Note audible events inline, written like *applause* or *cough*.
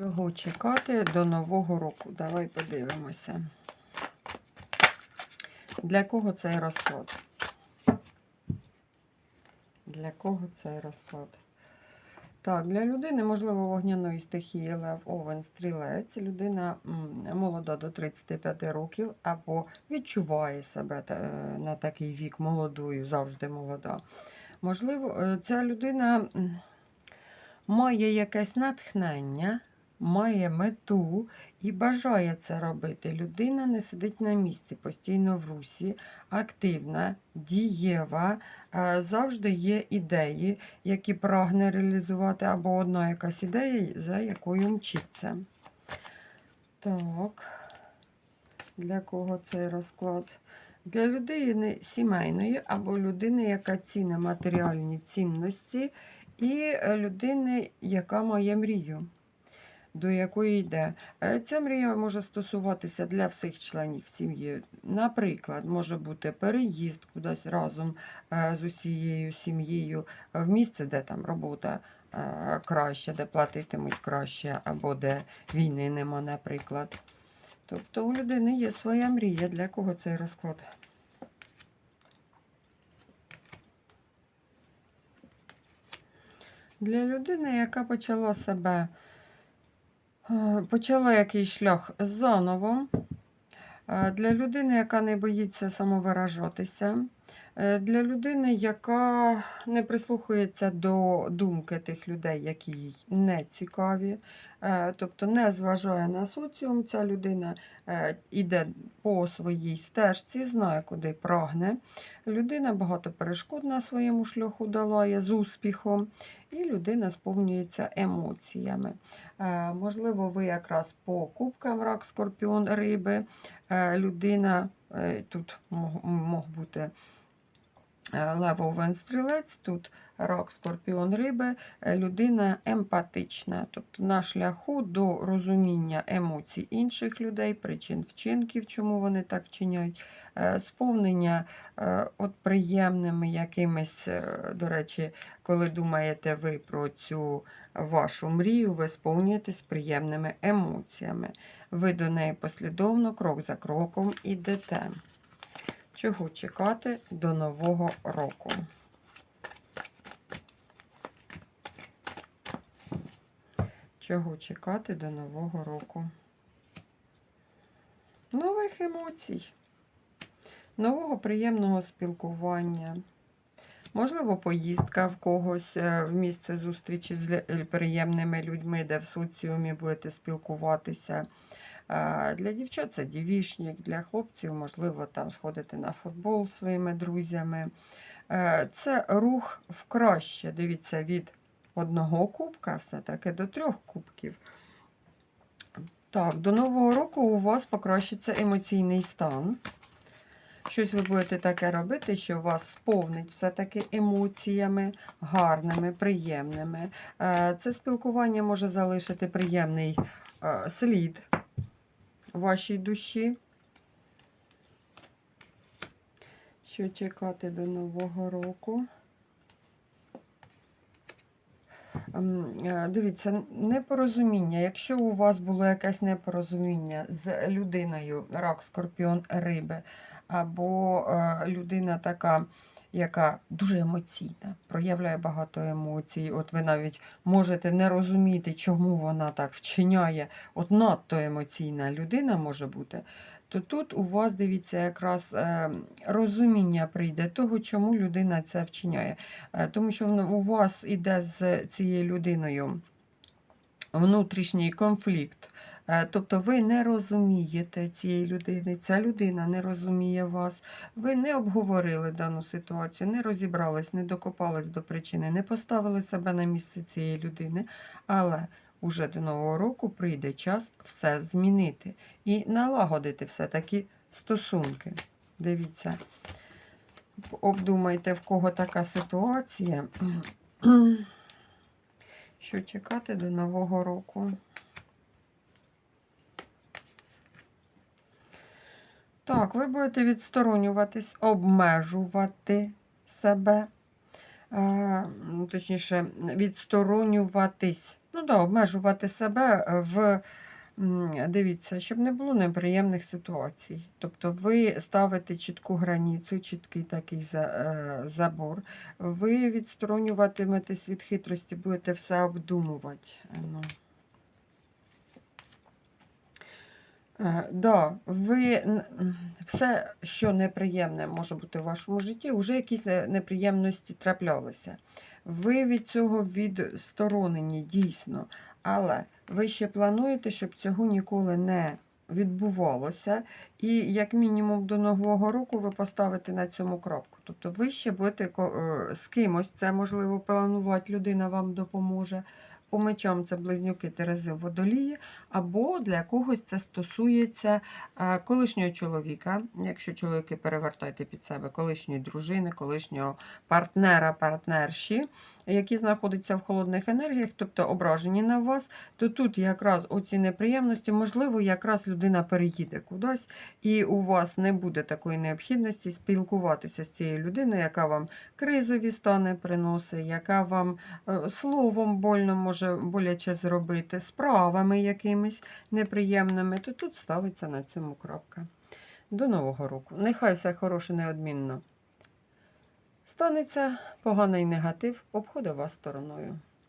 Чого чекати до Нового року? Давай подивимося. Для кого цей розклад? Для кого цей розклад? Так, для людини, можливо, вогняної стихії Лев Овен Стрілець. Людина молода до 35 років або відчуває себе на такий вік молодою, завжди молода. Можливо, е, ця людина має якесь натхнення, має мету і бажає це робити. Людина не сидить на місці, постійно в русі, активна, дієва, е, завжди є ідеї, які прагне реалізувати, або одна якась ідея, за якою мчиться. Так, для кого цей розклад? Для людини сімейної або людини, яка цінить матеріальні цінності, і людини, яка має мрію, до якої йде. Е, Ця мрія може стосуватися для всіх членів сім'ї. Наприклад, може бути переїзд кудись разом е, з усією сім'єю в місце, де там робота е, краще, де платитимуть краще, або де війни нема, наприклад. Тобто у людини є своя мрія, для кого цей розклад. Для людини, яка почала себе, е, почала якийсь шлях? Заново, е, для людини, яка не боїться самовиражатися, е, для людини, яка не прислухається до думки тих людей, які їй не цікаві, е, тобто не зважає на соціум, ця людина е, іде по своїй стежці, знає, куди прагне. Людина багато перешкод на своєму шляху долає з успіхом, і людина сповнюється емоціями. Е, Можливо, ви якраз по кубкам рак, скорпіон, риби. е, Людина е, тут мог, мог бути е, Лев Овен Стрілець, тут рак, скорпіон, риби, е, людина емпатична, тобто на шляху до розуміння емоцій інших людей, причин вчинків, чому вони так вчиняють, е, сповнення от приємними якимись, до речі, коли думаєте ви про цю вашу мрію, ви сповнюєтесь приємними емоціями. Ви до неї послідовно, крок за кроком ідете. Чого чекати до Нового року? Чого чекати до Нового року? Нових емоцій, нового приємного спілкування. Можливо, поїздка в когось е, в місце зустрічі з приємними людьми, де в соціумі будете спілкуватися. Для дівчат це дівішник, для хлопців, можливо, там сходити на футбол зі своїми друзями. Е, Це рух в краще. Дивіться, від одного кубка все-таки до трьох кубків. Так, до Нового року у вас покращиться емоційний стан. Щось ви будете таке робити, що вас сповнить все-таки емоціями гарними, приємними. Е, Це спілкування може залишити приємний е, слід вашій душі. Що чекати до Нового року? Ем, е, Дивіться, непорозуміння. Якщо у вас було якесь непорозуміння з людиною, рак, скорпіон, риби, або е, людина така, яка дуже емоційна, проявляє багато емоцій, от ви навіть можете не розуміти, чому вона так вчиняє, от надто емоційна людина може бути, то тут у вас, дивіться, якраз е, розуміння прийде того, чому людина це вчиняє. Е, Тому що у вас іде з цією людиною внутрішній конфлікт. Е, Тобто ви не розумієте цієї людини, ця людина не розуміє вас, ви не обговорили дану ситуацію, не розібрались, не докопались до причини, не поставили себе на місце цієї людини, але уже до Нового року прийде час все змінити і налагодити все-таки стосунки. Дивіться, обдумайте, в кого така ситуація. *clears throat* Що чекати до Нового року? Так, ви будете відсторонюватись, обмежувати себе, е, точніше, відсторонюватись Ну да, обмежувати себе в дивіться, щоб не було неприємних ситуацій. Тобто ви ставите чітку границю, чіткий такий е, забор. Ви відсторонюватиметесь від хитрості, будете все обдумувати. Ну. Е, Да, ви все, що неприємне може бути в вашому житті, вже якісь е, неприємності траплялися. Ви від цього відсторонені дійсно, але ви ще плануєте, щоб цього ніколи не відбувалося. І як мінімум до нового року ви поставите на цьому крапку. Тобто ви ще будете е, з кимось, це можливо планувати, людина вам допоможе. По мечам це близнюки Терези водолії, або для когось це стосується е, колишнього чоловіка, якщо чоловіки перевертайте під себе колишньої дружини, колишнього партнера, партнерші, які знаходяться в холодних енергіях, тобто ображені на вас, то тут якраз оці неприємності, можливо, якраз людина переїде кудись, і у вас не буде такої необхідності спілкуватися з цією людиною, яка вам кризові стани приносить, яка вам е, словом больно може боляче зробити, справами якимись неприємними, то тут ставиться на цьому крапка. До Нового року. Нехай все хороше неодмінно. Станеться поганий негатив, обходить вас стороною.